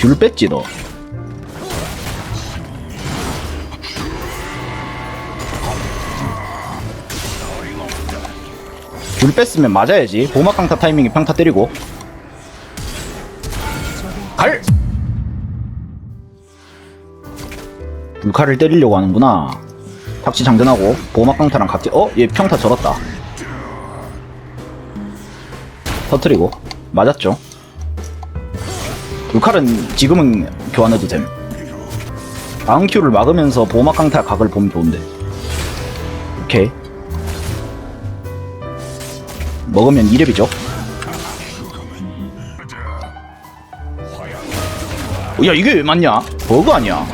귤 뺐지 너. 귤 뺐으면 맞아야지. 보막 강타 타이밍에 평타 때리고. 갈! 불칼을 때리려고 하는구나. 탁시 장전하고. 보막 강타랑 같이 어? 얘 평타 절었다. 터트리고. 맞았죠 불칼은 지금은 교환해도 됨. 아은큐를 막으면서 보막 강타 각을 보면 좋은데. 오케이. 먹으면 2렙이죠? 야 이게 왜 맞냐? 버그 아니야?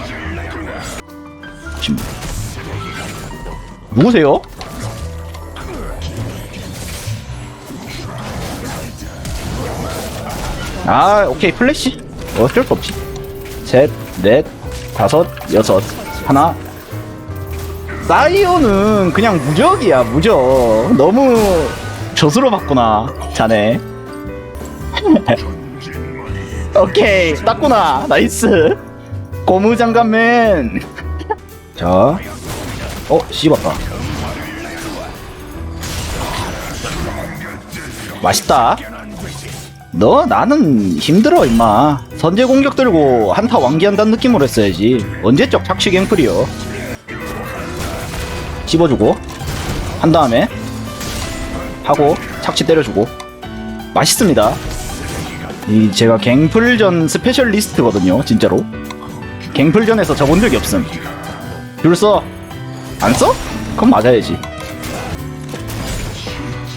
지금. 누구세요? 아 오케이. 플래시 어쩔 수 없지. 셋, 넷, 다섯, 여섯. 하나. 사이오는 그냥 무적이야 무적. 너무 저수로 봤구나 자네. 오케이 땄구나. 나이스. 고무장갑맨. 자. 어? 씹었다. 맛있다 너 나는 힘들어 임마. 선제 공격 들고 한타 완기한다는 느낌으로 했어야지. 언제적 착취 갱플이여 씹어주고 한 다음에 하고 착취 때려주고. 맛있습니다. 이 제가 갱플전 스페셜리스트거든요 진짜로. 갱플전에서 접은 적이 없음. 줄 써? 안 써? 그럼 맞아야지.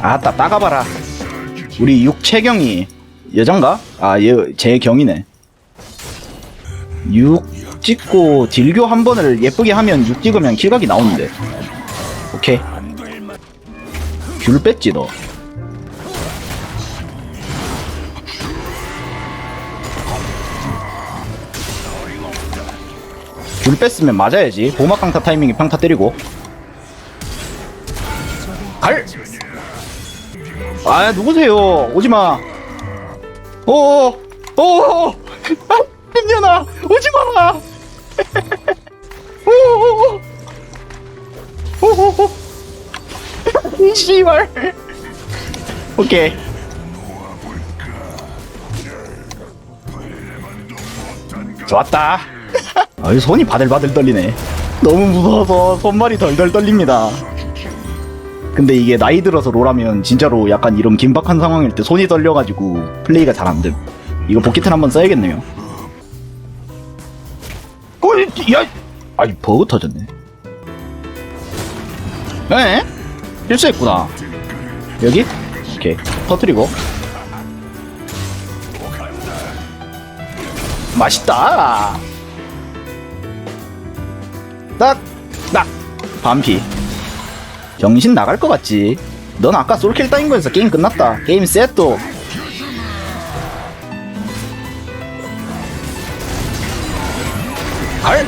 아따 따가봐라. 우리 육채경이 여잔가? 아, 얘, 제 경이네. 6 찍고 딜교 한 번을 예쁘게 하면 6 찍으면 킬각이 나오는데. 오케이. 귤 뺐지, 너. 귤 뺐으면 맞아야지. 보막 강타 타이밍에 평타 때리고. 갈! 아, 누구세요? 오지마. 오, 오, 아, 김연아, 오지 마. 오, 오, 오, 오, 이 씨발. 오케이. 좋았다. 아이 손이 바들바들 떨리네. 너무 무서워서 손발이 덜덜 떨립니다. 근데 이게 나이 들어서 롤하면 진짜로 약간 이런 긴박한 상황일 때 손이 떨려가지고 플레이가 잘 안 됨. 이거 복귀텐 한번 써야겠네요. 어이, 야, 아이 버그 터졌네. 에? 실수했구나. 여기? 오케이. 터트리고. 맛있다. 딱, 딱. 반피. 정신 나갈 것 같지? 넌 아까 솔킬 따인 거에서 게임 끝났다. 게임 셋도. 갈!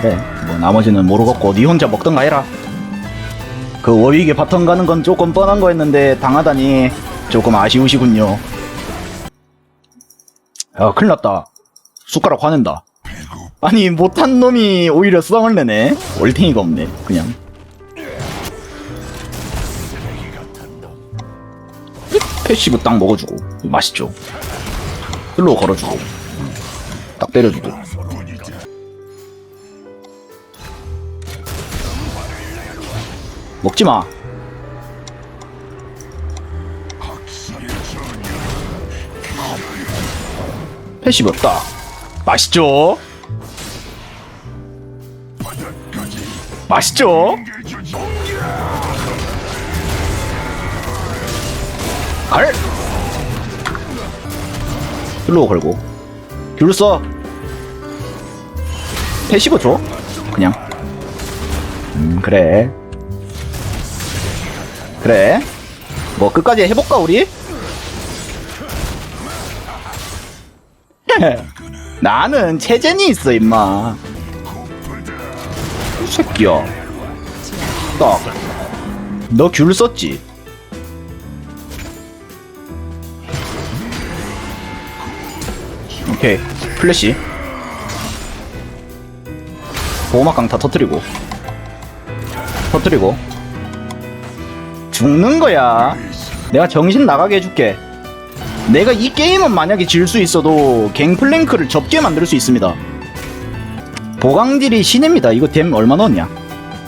그래, 뭐 나머지는 모르겠고 니 혼자 먹던가 해라. 그 워윅에 바텀 가는 건 조금 뻔한 거였는데 당하다니 조금 아쉬우시군요. 야, 큰일 났다. 숟가락 화낸다. 아니 못한 놈이 오히려 썽을 내네. 올탱이가 없네 그냥. 패시브 딱 먹어주고 맛있죠. 슬로우 걸어주고 딱 때려주고. 먹지마. 패시브 없다. 맛있죠 맛있죠? 갈! 슬로우 걸고 귤 써! 패시브 줘? 그냥 음 그래 그래 뭐 끝까지 해볼까 우리? 나는 체젠이 있어 임마 이 새끼야. 딱. 너 귤 썼지? 오케이. 플래시. 보호막 강타 터뜨리고. 터뜨리고. 죽는 거야. 내가 정신 나가게 해줄게. 내가 이 게임은 만약에 질 수 있어도 갱플랭크를 접게 만들 수 있습니다 보강딜이 신입니다. 이거 댐 얼마 넣었냐?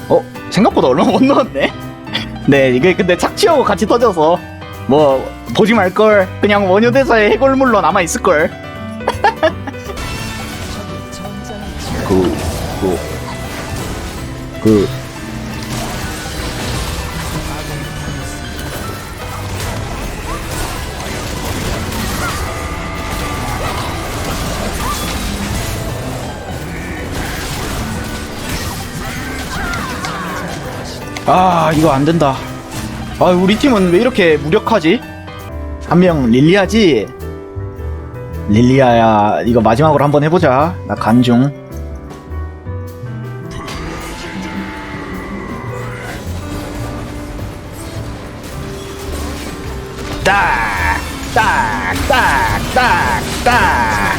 어? 생각보다 얼마 못 넣었네. 네 이게 근데 착취하고 같이 터져서 뭐 보지 말걸. 그냥 원효대사의 해골물로 남아 있을걸. 그, 그, 그, 아 이거 안 된다. 아 우리 팀은 왜 이렇게 무력하지? 한 명 릴리아지. 릴리아야 이거 마지막으로 한번 해보자. 나 간중. 딱, 딱, 딱, 딱, 딱,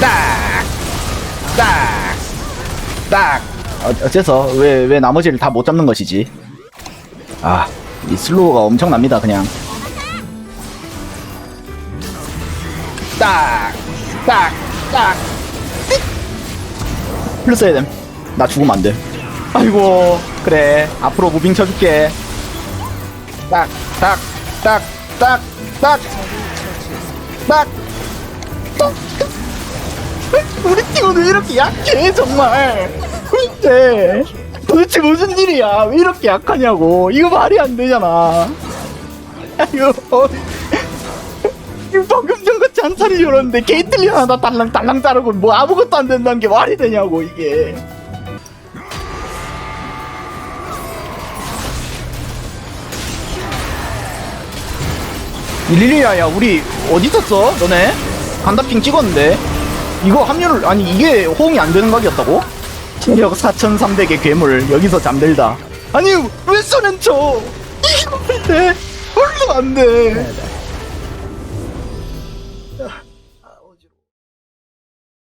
딱, 딱, 딱. 어, 어째서 왜, 왜 나머지를 다 못 잡는 것이지? 아, 이 슬로우가 엄청납니다, 그냥. 딱! 딱! 딱! 띡! 플러스 해야 됨. 나 죽으면 안 돼. 아이고, 그래. 앞으로 무빙 쳐줄게. 딱, 딱, 딱, 딱, 딱, 딱, 딱. 우리 팀은 왜 이렇게 약해, 정말. 도대체, 도대체 무슨 일이야? 왜 이렇게 약하냐고. 이거 말이 안 되잖아. 어, 이거 방금 전같이 한 살이 열었는데 게이틀리 하나 달랑 달랑 자르고 뭐 아무것도 안 된다는 게 말이 되냐고, 이게. 릴리아야 우리 어디 있었어 너네 간다핑 찍었는데 이거 합류를 아니 이게 호응이 안 되는 각이었다고? 체력 4300의 괴물 여기서 잠들다. 아니 왜 쏘는 쳐 이거 안돼 얼른 안 돼